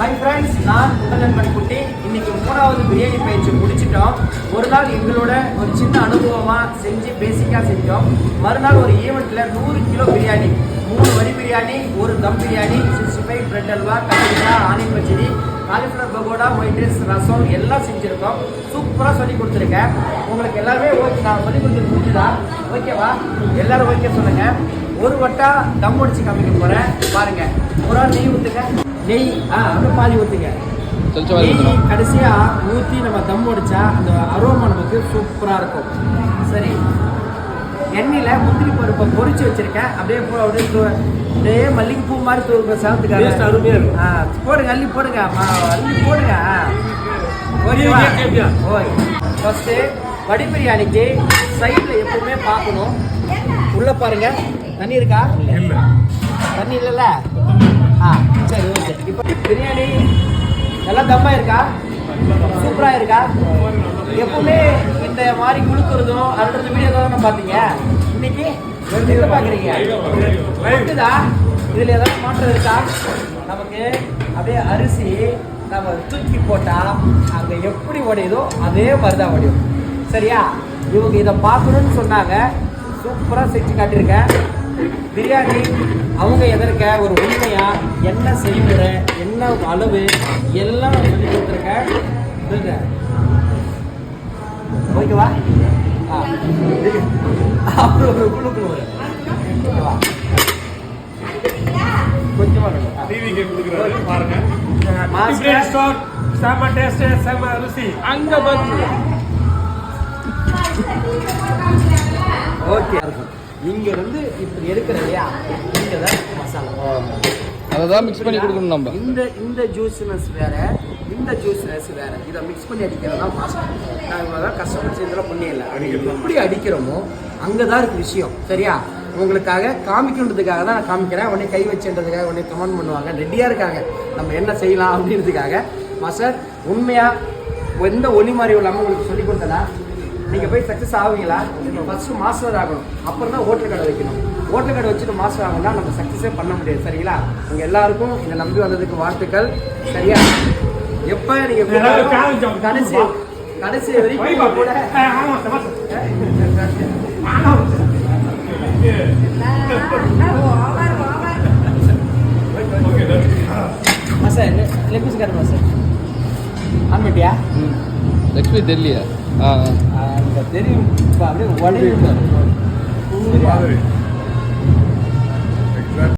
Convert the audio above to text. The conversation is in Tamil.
ஹை ஃப்ரெண்ட்ஸ் நான் உங்கள் நண்பன் குட்டி. இன்னைக்கு மூணாவது பிரியாணி பயிற்சி முடிச்சிட்டோம். ஒரு நாள் எங்களோட ஒரு சின்ன அனுபவமாக செஞ்சு பேசிக்காக செஞ்சோம். மறுநாள் ஒரு ஈவெண்ட்டில் நூறு கிலோ பிரியாணி மூணு வரி பிரியாணி ஒரு dum biryani sixty five bread halwa கத்திரிக்காய் onion pachadi cauliflower pakoda white rice rasam எல்லாம் செஞ்சுருக்கோம். சூப்பராக சொல்லி கொடுத்துருக்கேன். உங்களுக்கு எல்லாருமே ஓகே நான் சொல்லி கொடுத்து முடிஞ்சுதா ஓகேவா எல்லாரும் ஓகே சொல்லுங்கள் ஒரு வட்டா தம் அடிச்சு காமிக்க போகிறேன் பாருங்கள் ஒரு ஆள் நெய் ஊற்றுங்க நெய் ஆ அப்படியே பாதி ஊற்றுங்க சொல்லிச்சு வாரி நெய் ஊத்தணும். கடைசியா ஊற்றி நம்ம தம் அடிச்சா அந்த அரோமா நமக்கு சூப்பராக இருக்கும். சரி. எண்ணெயில் முந்திரி பருப்பை பொரிச்சு வச்சிருக்கேன். அப்படியே போ அப்படியே அப்படியே மல்லிகைப்பூ மாதிரி தூ Taste சாப்பிட்டுக்காங்க அருமையா இருக்கும். ஆ போடுங்க அள்ளி போடுங்க அள்ளி போடுங்க ஆ. ஓகேவா? ஓகே. ஃபஸ்ட்டு வடி பிரியாணிக்கு சைடில் எப்பவுமே பார்க்கணும். உள்ள பாருங்க. தண்ணி இருக்கா? தண்ணி இல்லைல்ல? ஆ. பிரியாணி எல்லாம் தம்மா இருக்கா? சூப்பராக இருக்கா? எப்பவுமே இந்த மாதிரி குளுக்குறதும் அடுத்தது வீடியோ தான் பார்த்தீங்க இன்னைக்கு என்ன பார்க்குறீங்க தான் இதில் ஏதாவது மாற்றம் இருக்கா? நமக்கு அப்படியே அரிசி நம்ம தூக்கி போட்டால் அங்கே எப்படி உடையுதோ அதே மாதிரி தான் உடையும் சரியா? இவங்க இதை பார்க்கணுன்னு சொன்னாங்க. சூப்பராக செஞ்சு காட்டியிருக்கேன். பிரியாணி அவங்க எதற்க ஒரு உண்மையா என்ன செய்முறை என்ன அளவு எல்லாம் சொல்லி கொடுத்துருக்கேன் சொல்லுங்க. ஓகேவா ஆ அப்புறம் ஒரு குழு குழு வரும். ஓகேவா கொஞ்சமா வேணும். ஆ. டிவி கேம் கொடுக்குறாரு பாருங்க மாஸ்டர். பிரியாணி ஸ்டாக் செம டேஸ்ட் செம ருசி அங்க வந்து ஓகே இங்க இருந்து இப்படி எடுக்கிற இல்லையா இங்க தான் மசாலா. அதை தான் மிக்ஸ் பண்ணி கொடுக்கணும் நம்ம. இந்த இந்த ஜூஸ்னஸ் வேற இந்த ஜூஸ்னஸ் வேற. இதை மிக்ஸ் பண்ணி அடிக்கிறது தான் மாஸ்டர் நான் இவ்வளோ தான் கஷ்டப்பட்டு இதெல்லாம் பண்ணிடல எப்படி அடிக்கிறோமோ அங்கே தான் இருக்கு விஷயம். சரியா? உங்களுக்காக காமிக்கணுன்றதுக்காக தான் நான் காமிக்கிறேன். உடனே கை வச்சுன்றதுக்காக உடனே கமெண்ட் பண்ணுவாங்க. ரெடியாக இருக்காங்க. நம்ம என்ன செய்யலாம் அப்படின்றதுக்காக. மாஸ்டர் உண்மையாக எந்த ஒளி மாதிரி இல்லாமல் உங்களுக்கு சொல்லி கொடுத்தனா நீங்கள் போய் சக்ஸஸ் ஆவீங்களா ஃபஸ்ட்டு மாஸ்டர் ஆகணும் அப்புறம் தான் ஓட்டல் கடை வைக்கணும் ஓட்டல் கடை வச்சுட்டு மாஸ்டர் ஆகணும்னா நம்ம சக்ஸஸே பண்ண முடியாது சரிங்களா உங்கள் எல்லாருக்கும் இதை நம்பி வந்ததுக்கு வாழ்த்துக்கள் சரியா எப்போ நீங்கள். கடைசி கடைசி வரைக்கும் கூட ஆமா சமாசம் மாஸ்டர் லெக் பீஸ் காட்டு மாஸ்டர் ஆன் பண்ணிட்டியா லக்ஷ்மி. அங்கே தெரியும் இப்போ அப்படியே உடனே மாதிரி